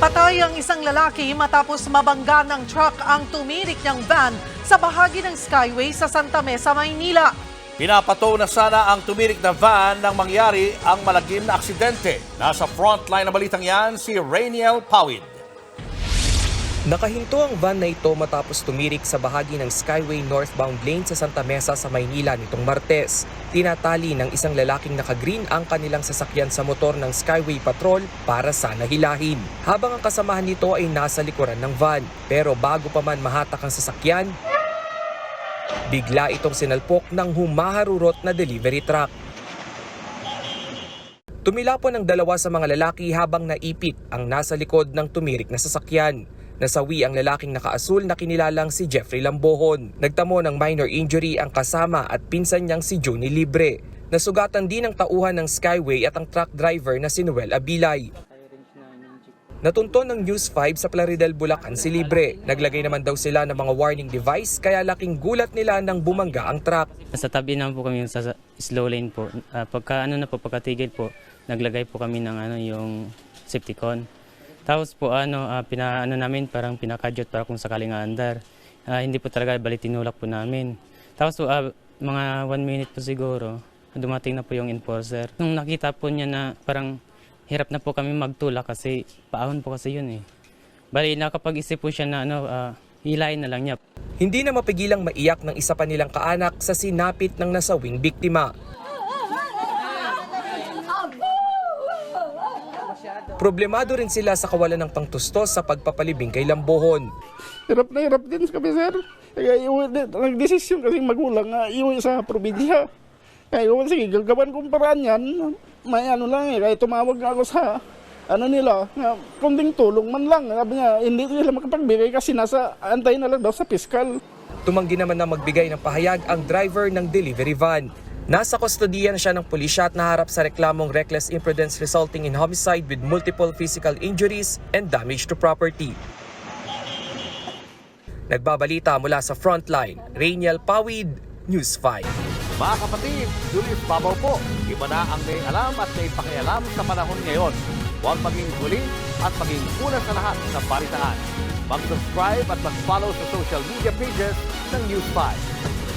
Patay ang isang lalaki matapos mabangga ng truck ang tumirik niyang van sa bahagi ng Skyway sa Santa Mesa, Maynila. Pinapato na sana ang tumirik na van nang mangyari ang malagim na aksidente. Nasa frontline ng balitang yan si Rainiel Pawid. Nakahinto ang van na ito matapos tumirik sa bahagi ng Skyway northbound lane sa Santa Mesa sa Maynila nitong Martes. Tinatali ng isang lalaking naka-green ang kanilang sasakyan sa motor ng Skyway Patrol para sana hilahin. Habang ang kasamahan nito ay nasa likuran ng van. Pero bago pa man mahatak ang sasakyan, bigla itong sinalpok ng humaharurot na delivery truck. Tumilapon ang dalawa sa mga lalaki habang naipit ang nasa likod ng tumirik na sasakyan. Nasawi ang lalaking nakaasul na kinilalang si Jeffrey Lambohon. Nagtamo ng minor injury ang kasama at pinsan niyang si Johnny Libre. Nasugatan din ang tauhan ng Skyway at ang truck driver na si Noel Abilay. Natunto ng News 5 sa Plaridel, Bulacan si Libre. Naglagay naman daw sila ng mga warning device kaya laking gulat nila nang bumangga ang truck. Nasa tabi naman po kami sa slow lane po. Ah, pagka ano na po, pagkatigil po, naglagay po kami ng ano yung safety con. Tapos po ano, ah, pinaano namin parang pinakadyot para kung sakaling aandar. Ah, hindi po talaga bali tinulak po namin. Tapos po ah, mga one minute po siguro, dumating na po yung enforcer. Nung nakita po niya na parang hirap na po kami magtulak kasi paahon po kasi yun eh. Bali nakapag-isip po siya na ano, ah, hilahin na lang niya. Hindi na mapigilang maiyak ng isa pa nilang kaanak sa sinapit ng nasawing biktima. Problemado rin sila sa kawalan ng pangtustos sa pagpapalibing kay Lambohon. Hirap na hirap din kami, sir. Kaya din, nagdesisyon kasing magulang iuwi sa probinsya. Kaya iuwi, sige, gagawan kong paraan yan. May ano lang eh, kaya tumawag ako sa ano nila, kunting tulong man lang. Sabi niya, hindi nila makapagbigay kasi nasa antay na lang daw sa piskal. Tumanggi naman na magbigay ng pahayag ang driver ng delivery van. Nasa kustodiya na siya ng pulisya at naharap sa reklamong reckless imprudence resulting in homicide with multiple physical injuries and damage to property. Nagbabalita mula sa Frontline, Rainiel Pawid, News 5. Mga kapatid, Julius Babaw po. Iba na ang may alam at may pakialam sa panahon ngayon. Huwag maging huli at maging una sa lahat sa balitaan. Mag-subscribe at mag-follow sa social media pages ng News 5.